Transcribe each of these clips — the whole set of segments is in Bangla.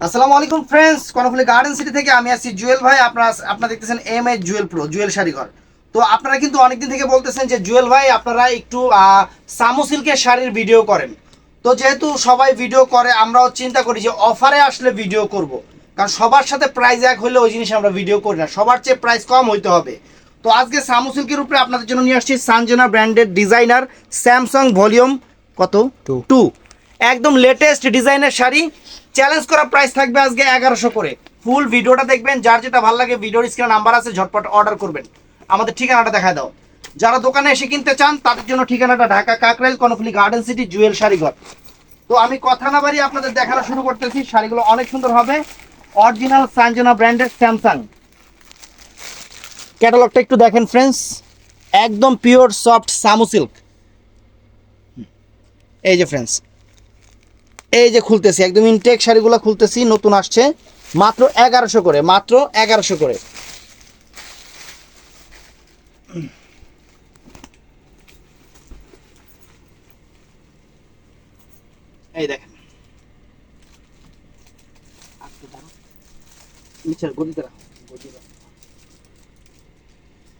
আসসালামু আলাইকুম ফ্রেন্ডস কর্ণফুলি গার্ডেন সিটি থেকে আমি আছি জুয়েল ভাই। আপনারা আপনারা দেখতেছেন M A Jewel pro Jewel Sharighar. তো আপনারা কিন্তু অনেকদিন থেকে বলতেছেন যে জুয়েল ভাই আপনারা একটু সামু সিল্কের শাড়ির ভিডিও করেন। তো যেহেতু সবাই ভিডিও করে আমরাও চিন্তা করি যে অফারে আসলে ভিডিও করব। কারণ সবার সাথে প্রাইস এক হলে ওই জিনিস আমরা ভিডিও করি না। সবার চেয়ে প্রাইস কম হইতে হবে। তো আজকে সামু সিল্কের উপরে আপনাদের জন্য নিয়ে আসছি সানজেনা ব্র্যান্ডের ডিজাইনার স্যামসাং ভলিউম কত. টু একদম লেটেস্ট ডিজাইনের শাড়ি। চ্যালেঞ্জ করা প্রাইস থাকবে আজকে এগারোশো করে। ফুল ভিডিওটা দেখবেন, যার যেটা ভালো লাগে ভিডিওর স্ক্রিনে নাম্বার আছে, ঝটপট অর্ডার করবেন। আমাদের ঠিকানাটা দেখা দাও। যারা দোকানে এসে কিনতে চান, তাদের জন্য ঠিকানাটা Dhaka Kakrail Karnaphuli garden city Jewel Sharighar. তো আমি কথা না বাড়ি আপনাদের দেখানো শুরু করতেছি। শাড়িগুলো অনেক সুন্দর হবে। অরিজিনাল সানজনা ব্র্যান্ডের স্যামসাং ক্যাটালগটা একটু দেখেন ফ্রেন্ডস একদম পিওর সফট সামু সিল্ক এই যে ফ্রেন্ডস এই যে খুলতেছি, একদম ইনটেক শাড়িগুলো খুলতেছি, নতুন আসছে। মাত্র এগারোশো করে, মাত্র এগারোশো করে। এই দেখেন।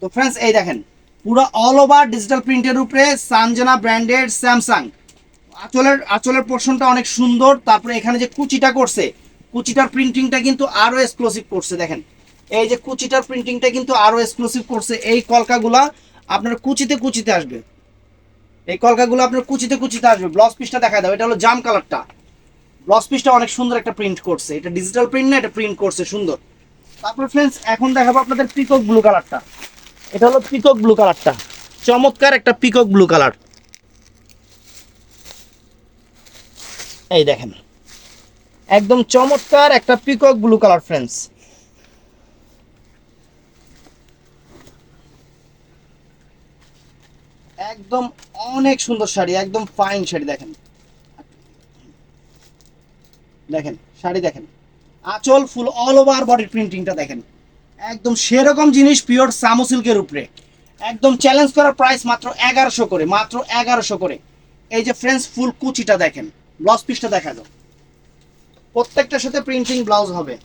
তো ফ্রেন্ডস এই দেখেন, পুরো অল ওভার ডিজিটাল প্রিন্টের উপরে সানজানা ব্র্যান্ডেড স্যামসাং আঁচলের আঁচলের পোর্শনটা অনেক সুন্দর। তারপরে এখানে যে কুচিটা করছে, কুচিটার প্রিন্টিংটা কিন্তু আরও এক্সক্লুসিভ করছে, দেখেন। এই যে কুচিটার প্রিন্টিংটা কিন্তু আরও এক্সক্লুসিভ করছে এই কলকাগুলা, আপনার কুচিতে কুচিতে আসবে। এই কলকাগুলো আপনার কুচিতে কুচিতে আসবে। ব্লাউজ পিসটা দেখা দাও, এটা হলো জাম কালারটা ব্লাউজ পিসটা অনেক সুন্দর একটা প্রিন্ট করছে। এটা ডিজিটাল প্রিন্ট না, এটা প্রিন্ট করছে, সুন্দর। তারপর ফ্রেন্ডস এখন দেখাবো আপনাদের পিকক ব্লু কালারটা এটা হলো পিকক ব্লু কালারটা চমৎকার একটা পিকক ব্লু কালার এই দেখেন। একদম চমৎকার একটা পিকক ব্লু কালার ফ্রেন্ডস একদম অনেক সুন্দর শাড়ি, একদম ফাইন শাড়ি, দেখেন। দেখেন, শাড়ি দেখেন। আঁচল ফুল অল ওভার বডির প্রিন্টিংটা দেখেন। একদম সেরকম জিনিস পিওর সামো সিল্কের উপরে। একদম চ্যালেঞ্জ করার প্রাইস মাত্র এগারোশো করে, মাত্র এগারোশো করে। এই যে ফ্রেন্ডস ফুল কুচিটা দেখেন। ব্লাউজ পিসটা দেখা দাও প্রত্যেকটার সাথে প্রিন্টিং ব্লাউজ হবে।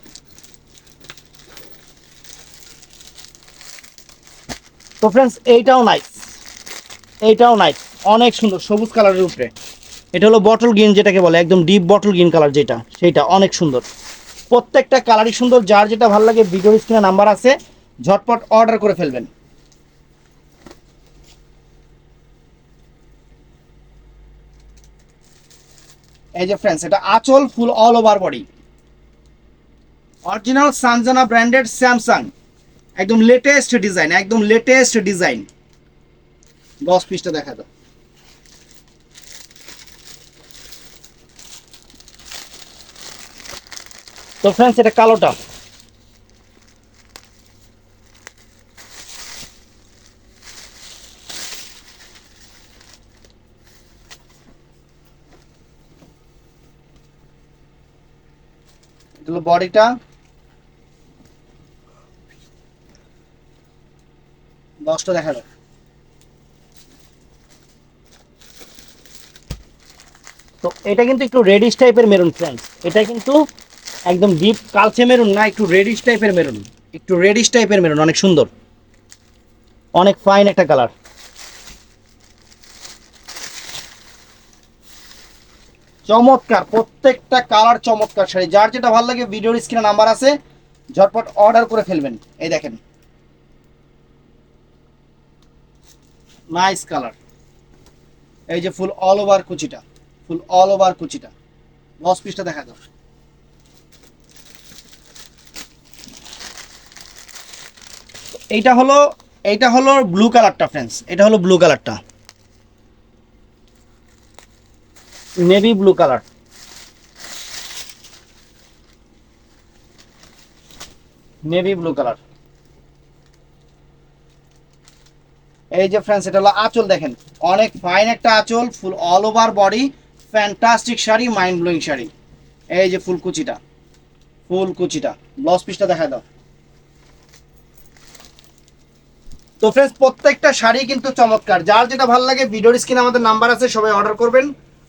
তো ফ্রেন্ডস এইটাও নাইস এইটাও নাইস অনেক সুন্দর, সবুজ কালারের উপরে। এটা হলো বটল গ্রিন যেটাকে বলে, একদম ডিপ বটল গ্রিন কালার যেটা সেটা অনেক সুন্দর। প্রত্যেকটা কালারই সুন্দর, যার যেটা ভালো লাগে ভিডিওর স্ক্রিনে নাম্বার আছে, ঝটপট অর্ডার করে ফেলবেন। এই যে ফ্রেন্ডস এটা আঁচল full all over body original Sanjana branded Samsung একদম লেটেস্ট ডিজাইন একদম লেটেস্ট ডিজাইন দশ পিসটা দেখা দাও তো ফ্রেন্ডস এটা কালোটা। এটা হলো বডিটা? দশটা দেখা যাক। তো এটা কিন্তু একটু রেডিশ টাইপের মেরুন ফ্রেন্ডস এটা কিন্তু একদম ডিপ কালচে মেরুন না, একটু রেডিশ টাইপের মেরুন একটু রেডিশ টাইপের মেরুন অনেক সুন্দর। অনেক ফাইন একটা কালার চমৎকার, প্রত্যেকটা কালার চমৎকার শাড়ি। যার যেটা ভালো লাগে ভিডিওর স্ক্রিনে নাম্বার আছে, ঝটপট অর্ডার করে ফেলবেন। এই দেখেন। নাইস কালার এই যে ফুল অল ওভার কুচিটা। ফুল অল ওভার কুচিটা। দশ পিসটা দেখা যাবে এইটা হলো এইটা হলো ব্লু কালারটা ফ্রেন্ডস এটা হলো ব্লু কালারটা navy blue colour navy blue colour এই যে ফ্রেন্ডস এটা হলো আঁচল দেখেন। অনেক ফাইন একটা আঁচল full all over body fantastic sari mind blowing sari. এই যে ফুল কুচিটা ফুল কুচিটা। ব্লাউজ পিসটা দেখা দাও। তো ফ্রেন্ডস প্রত্যেকটা শাড়ি কিন্তু চমৎকার। যার যেটা ভালো লাগে ভিডিওর স্ক্রিনে আমাদের নাম্বার আছে, সবাই অর্ডার করবেন।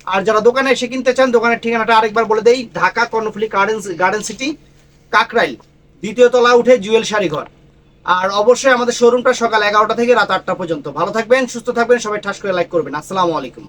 আর যারা দোকানে এসে কিনতে চান, দোকানের ঠিকানাটা আরেকবার বলে দেই, Dhaka Karnaphuli garden garden city Kakrail, দ্বিতীয় তলা উঠে জুয়েল শাড়িঘর আর অবশ্যই আমাদের শোরুমটা সকাল এগারোটা থেকে রাত আটটা পর্যন্ত। ভালো থাকবেন, সুস্থ থাকবেন, সবাই ঠাস করে লাইক করবেন। আসসালামু আলাইকুম।